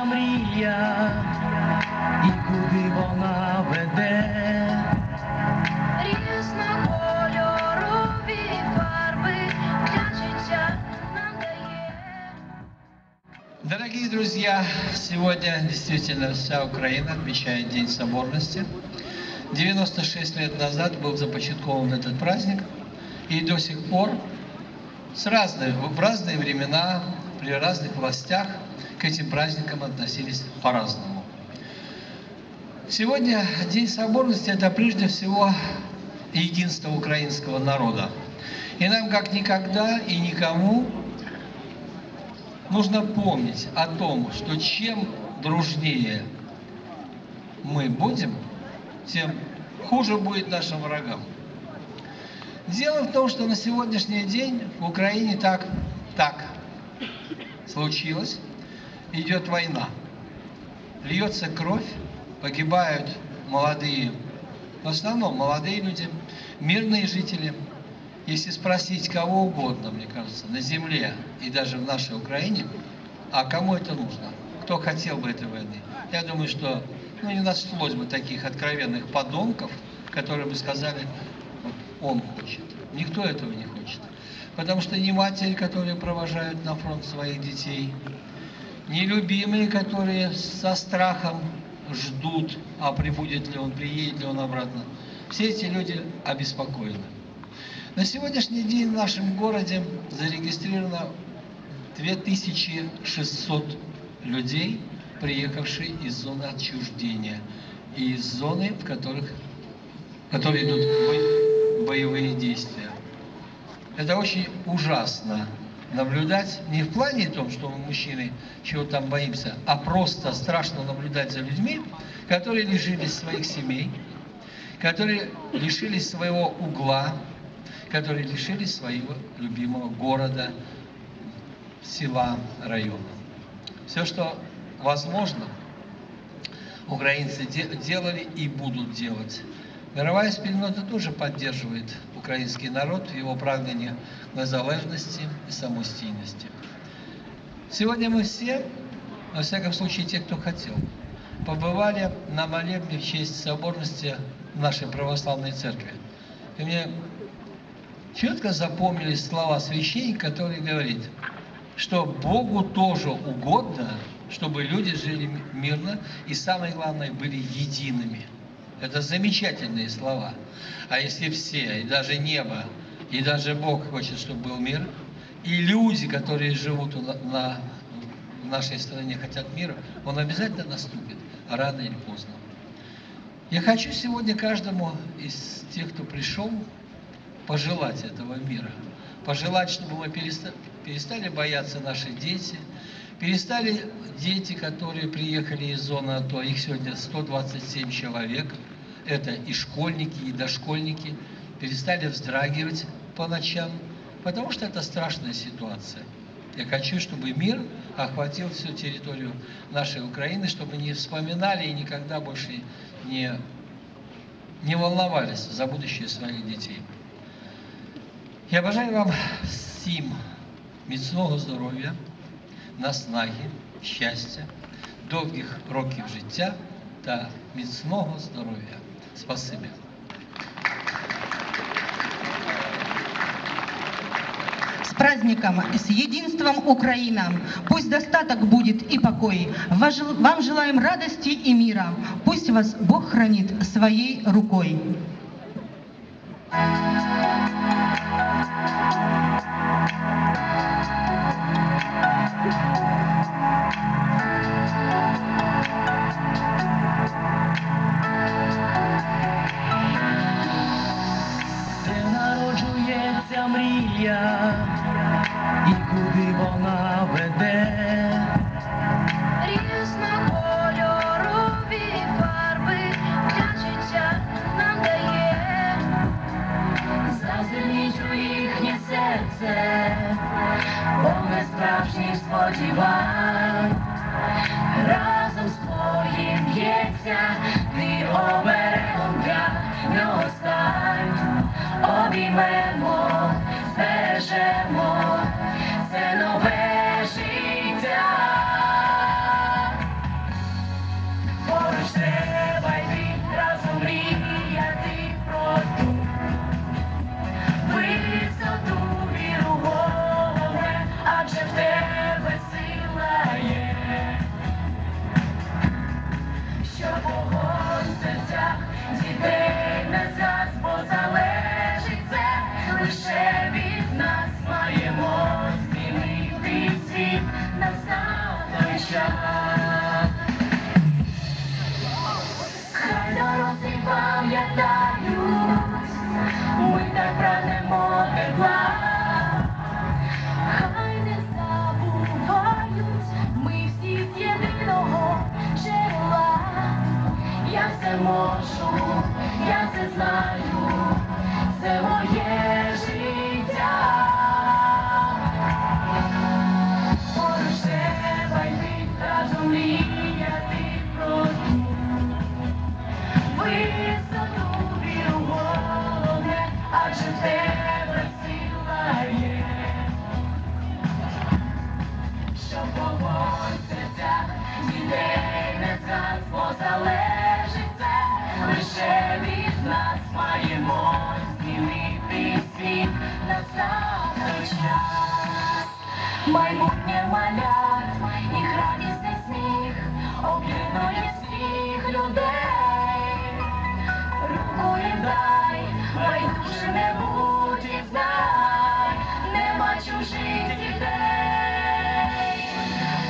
ця мрія, і куди вона веде. Різнокольорові фарби для життя нам дає. Дорогие друзья, сегодня действительно вся Украина отмечает День соборности. 96 лет назад был започаткован этот праздник, и до сих пор с разных, в разные времена, при разных властях к этим праздникам относились по-разному. Сегодня День соборности – это прежде всего единство украинского народа. И нам как никогда и никому нужно помнить о том, что чем дружнее мы будем, тем хуже будет нашим врагам. Дело в том, что на сегодняшний день в Украине так, так случилось, идет война. Льется кровь, погибают молодые, в основном молодые люди, мирные жители. Если спросить кого угодно, мне кажется, на земле и даже в нашей Украине, а кому это нужно? Кто хотел бы этой войны? Я думаю, что ну, не нашлось бы таких откровенных подонков, которые бы сказали, вот он хочет. Никто этого не хочет. Потому что ни матери, которые провожают на фронт своих детей, ни любимые, которые со страхом ждут, а прибудет ли он, приедет ли он обратно. Все эти люди обеспокоены. На сегодняшний день в нашем городе зарегистрировано 2600 людей, приехавшие из зоны отчуждения и из зоны, в которых, которые идут бо- боевые действия. Это очень ужасно наблюдать, не в плане том, что мы, мужчины, чего там боимся, а просто страшно наблюдать за людьми, которые лишились своих семей, которые лишились своего угла, которые лишились своего любимого города, села, района. Все, что возможно, украинцы де- делали и будут делать. Мировая спільнота тоже поддерживает украинский народ в его прагнении к незалежности и самостийности. Сегодня мы все, во всяком случае те, кто хотел, побывали на молебне в честь соборности нашей православной церкви. И мне четко запомнились слова священника, который говорит, что Богу тоже угодно, чтобы люди жили мирно и, самое главное, были едиными. Это замечательные слова. А если все, и даже небо, и даже Бог хочет, чтобы был мир, и люди, которые живут на- в нашей стране, хотят мира, он обязательно наступит, рано или поздно. Я хочу сегодня каждому из тех, кто пришел, пожелать этого мира. Пожелать, чтобы мы переста- перестали бояться наши дети, перестали дети, которые приехали из зоны АТО, их сегодня 127 человек, это и школьники, и дошкольники, перестали вздрагивать по ночам, потому что это страшная ситуация. Я хочу, чтобы мир охватил всю территорию нашей Украины, чтобы не вспоминали и никогда больше не, не волновались за будущее своих детей. Я бажаю вам всім міцного здоров'я, наснаги, щастя, довгих років життя та міцного здоров'я. Спасибі. С праздником, с единством Украина. Пусть достаток будет и покой. Вам желаем радости и мира. Пусть вас Бог хранит своей рукой. б'ється, ти оберегом для нього стань. Обіймемо, Людей. Руку їм дай, байдуже не будь і знай, нема чужих дітей.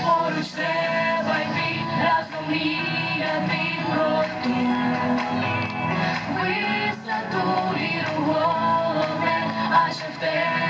Поруч треба йти, разом мріяти про ту висоту віру головне, адже в тебе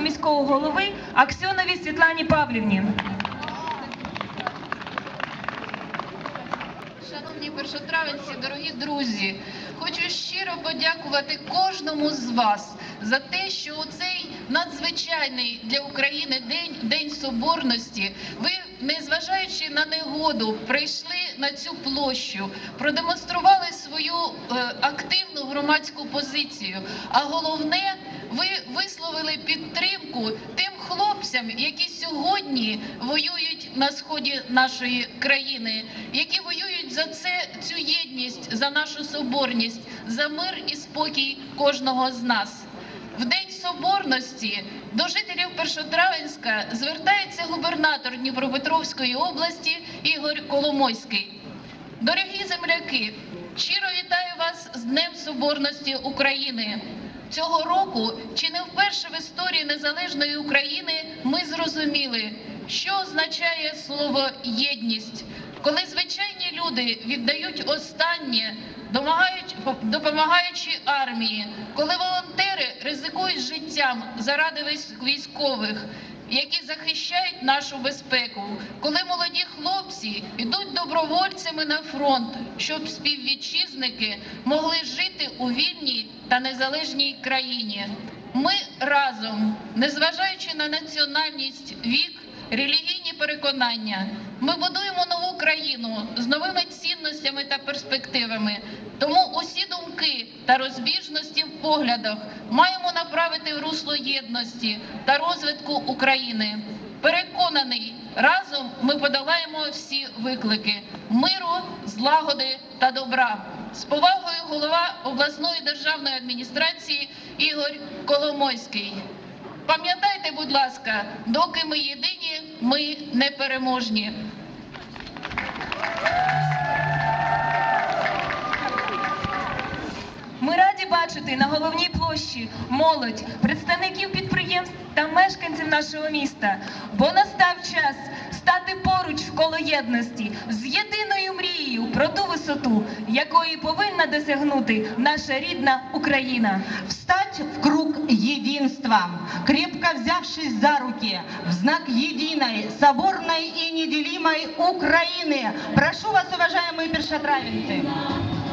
міського голови Аксьоновій Світлані Павлівні. Шановні першотравенці, дорогі друзі, хочу щиро подякувати кожному з вас за те, що у цей надзвичайний для України день, день соборності, ви, незважаючи на негоду, прийшли на цю площу, продемонстрували свою е, активну громадську позицію. А головне, ви висловили підтримку тим хлопцям, які сьогодні воюють на сході нашої країни, які воюють за це цю єдність, за нашу соборність, за мир і спокій кожного з нас. В День Соборності до жителів Першотравенська звертається губернатор Дніпропетровської області Ігор Коломойський. Дорогі земляки, щиро вітаю вас з Днем Соборності України. Цього року, чи не вперше в історії незалежної України, ми зрозуміли, що означає слово єдність, коли звичайні люди віддають останнє, допомагаючи армії, коли волонтери ризикують життям заради військових які захищають нашу безпеку, коли молоді хлопці йдуть добровольцями на фронт, щоб співвітчизники могли жити у вільній та незалежній країні. Ми разом, незважаючи на національність, вік, релігійні переконання, ми будуємо нову країну з новими цінностями та перспективами. Тому усі думки та розбіжності в поглядах маємо направити в русло єдності та розвитку України. Переконаний, разом ми подолаємо всі виклики миру, злагоди та добра. З повагою голова обласної державної адміністрації Ігор Коломойський. Пам'ятайте, будь ласка, доки ми єдині, ми непереможні. Ми бачити на головній площі молодь, представників підприємств та мешканців нашого міста, бо настав час стати поруч в коло єдності з єдиною мрією про ту висоту, якої повинна досягнути наша рідна Україна. Встать в круг единства, крепко взявшись за руки, в знак единой, соборной и неделимой Украины. Прошу вас, уважаемые першотравенцы.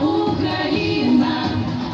Україна,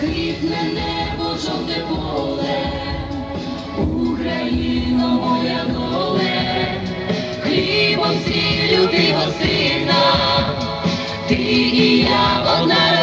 блакитне небо, жовте поле, Україно моя доле, хлібом всіх людей гостина, ти і я одна.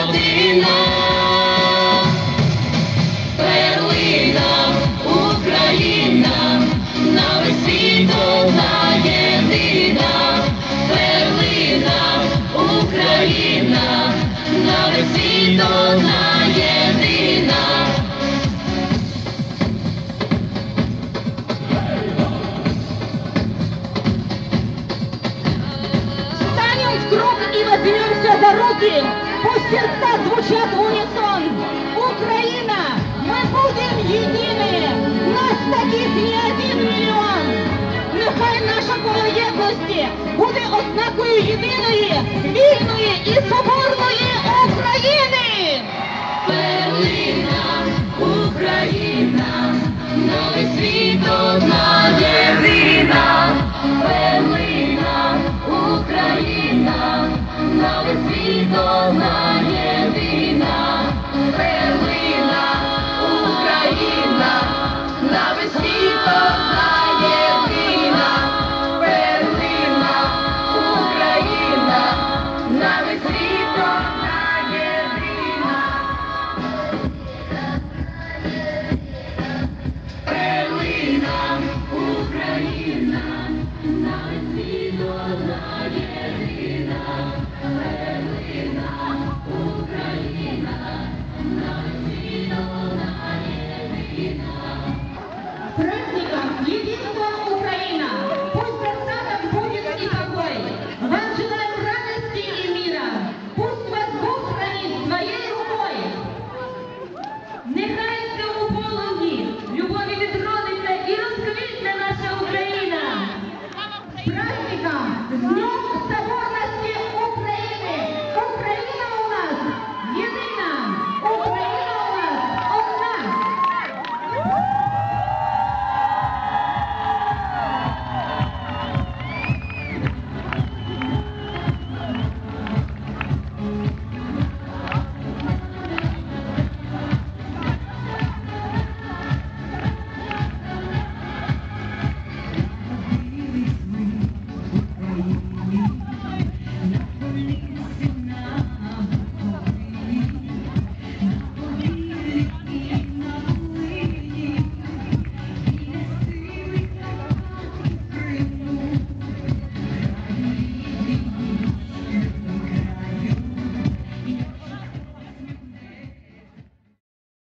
коло єдності буде ознакою єдиної, вільної і соборної